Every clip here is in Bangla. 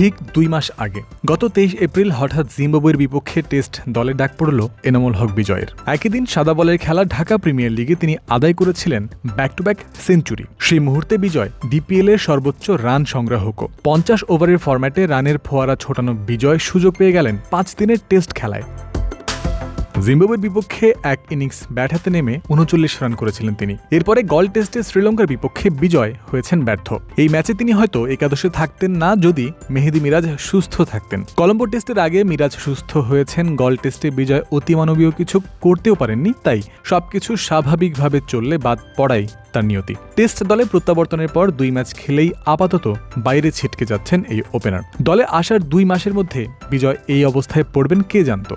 ঠিক দুই মাস আগে, গত তেইশ এপ্রিল হঠাৎ জিম্বাবুয়ের বিপক্ষে টেস্ট দলে ডাক পড়ল এনামুল হক বিজয়ের। একই দিন সাদা বলের খেলা ঢাকা প্রিমিয়ার লিগে তিনি আদায় করেছিলেন ব্যাক টু ব্যাক সেঞ্চুরি সেই মুহূর্তে বিজয় ডিপিএল এর সর্বোচ্চ রান সংগ্রাহক পঞ্চাশ ওভারের ফরম্যাটে রানের ফোয়ারা ছোটানো বিজয় সুযোগ পেয়ে গেলেন পাঁচ দিনের টেস্ট খেলায়। জিম্বাবুয়ের বিপক্ষে এক ইনিংস ব্যাট হাতে নেমে উনচল্লিশ রান করেছিলেন তিনি। এরপরে গল টেস্টে শ্রীলঙ্কার বিপক্ষে বিজয় হয়েছেন ব্যর্থ। এই ম্যাচে তিনি হয়তো একাদশে থাকতেন না, যদি মেহেদি মিরাজ সুস্থ থাকতেন। কলম্বো টেস্টের আগে মিরাজ সুস্থ হয়েছেন গল টেস্টে বিজয় অতিমানবীয় কিছু করতেও পারেননি, তাই সবকিছু স্বাভাবিকভাবে চললে বাদ পড়াই তার নিয়তি। টেস্ট দলে প্রত্যাবর্তনের পর দুই ম্যাচ খেলেই আপাতত বাইরে ছিটকে যাচ্ছেন এই ওপেনার। দলে আসার দুই মাসের মধ্যে বিজয় এই অবস্থায় পড়বেন, কে জানতো?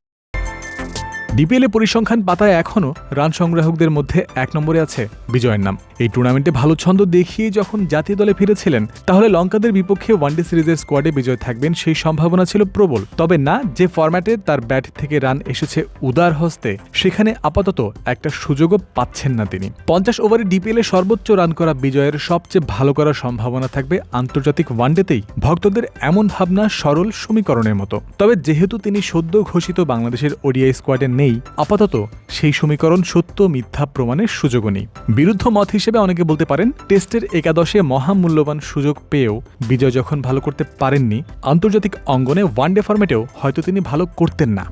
DPL পরিসংখ্যান পাতায় এখনও রান সংগ্রাহকদের মধ্যে এক নম্বরে আছে বিজয়ের নাম। এই টুর্নামেন্টে ভালো ছন্দ দেখিয়ে যখন জাতীয় দলে ফিরেছিলেন, তাহলে লঙ্কাদের বিপক্ষে ওয়ানডে সিরিজের স্কোয়াডে বিজয় থাকবেন সেই সম্ভাবনা ছিল প্রবল। তবে না, যে ফরম্যাটে তার ব্যাট থেকে রান এসেছে উদার হস্তে, সেখানে আপাতত একটা সুযোগও পাচ্ছেন না তিনি। পঞ্চাশ ওভারে ডিপিএল সর্বোচ্চ রান করা বিজয়ের সবচেয়ে ভালো করার সম্ভাবনা থাকবে আন্তর্জাতিক ওয়ানডেতেই, ভক্তদের এমন ভাবনা সরল সমীকরণের মতো। তবে যেহেতু তিনি সদ্য ঘোষিত বাংলাদেশের ওডিআই স্কোয়াডে নেই। আপাতত সেই সমীকরণ সত্য মিথ্যা প্রমাণের সুযোগও নেই। বিরুদ্ধ মত হিসেবে অনেকে বলতে পারেন, টেস্টের একাদশে মহামূল্যবান সুযোগ পেয়েও বিজয় যখন ভালো করতে পারেননি, আন্তর্জাতিক অঙ্গনে ওয়ানডে ফর্মেটেও হয়তো তিনি ভালো করতেন না।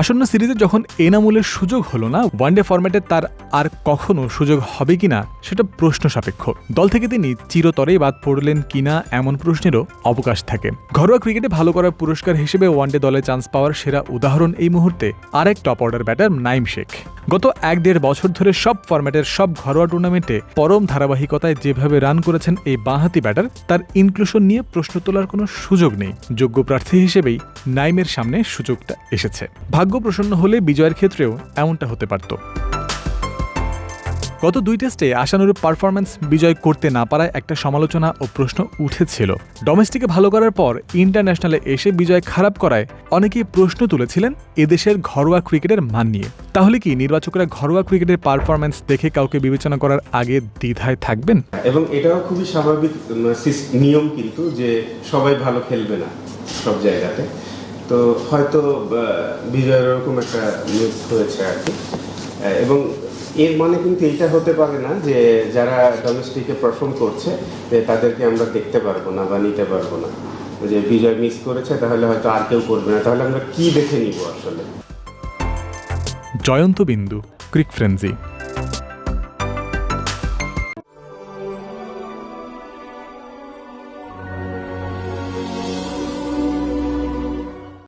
আসন্ন সিরিজে যখন এনামুলের সুযোগ হলো না, ওয়ানডে ফরম্যাটে তার আর কখনো সুযোগ হবে কিনা সেটা প্রশ্ন সাপেক্ষ। দল থেকে তিনি চিরতরেই বাদ পড়লেন কিনা এমন প্রশ্নেরও অবকাশ থাকে। ঘরোয়া ক্রিকেটে ভালো করার পুরস্কার হিসেবে ওয়ানডে দলে চান্স পাওয়ার সেরা উদাহরণ এই মুহূর্তে আরেক top order batter Naim Sheikh. গত এক দেড় বছর ধরে সব ফরম্যাটের সব ঘরোয়া টুর্নামেন্টে পরম ধারাবাহিকতায় যেভাবে রান করেছেন এই বাঁহাতি ব্যাটার তার ইনক্লুশন নিয়ে প্রশ্ন তোলার কোনো সুযোগ নেই। যোগ্য প্রার্থী হিসেবেই নাইমের সামনে সুযোগটা এসেছে। ভাগ্য প্রসন্ন হলে বিজয়ের ক্ষেত্রেও এমনটা হতে পারত। গত দুই টেস্টে আশানুরূপ পারফরম্যান্স বিজয় করতে না পারায় একটা সমালোচনা ও প্রশ্ন উঠেছিল। ডোমেস্টিকে ভালো করার পর ইন্টারন্যাশনালে এসে বিজয় খারাপ করায় অনেকেই প্রশ্ন তুলেছিলেন এদেশের ঘরোয়া ক্রিকেটের মান নিয়ে। তাহলে কি নির্বাচকরা ঘরোয়া ক্রিকেটের পারফরম্যান্স দেখে কাউকে বিবেচনা করার আগে দ্বিধায় থাকবেন? এবং এটাও খুবই স্বাভাবিক নিয়ম কিন্তু যে সবাই ভালো খেলবে না সব জায়গাতে। তো হয়তো বিজয়ের ওরকম একটা নিউজ হয়েছে আর কি। এবং এর মানে কিন্তু এটা হতে পারে না যে যারা ডোমেস্টিকে পারফর্ম করছে, যে তাদেরকে আমরা দেখতে পারব না বা নিতে পারব না। যে বিজয় মিস করেছে, তাহলে হয়তো আর কেউ করবে না। তাহলে আমরা কি দেখে নিব আসলে? জয়ন্ত বিন্দু ক্রিক ফ্রেন্সি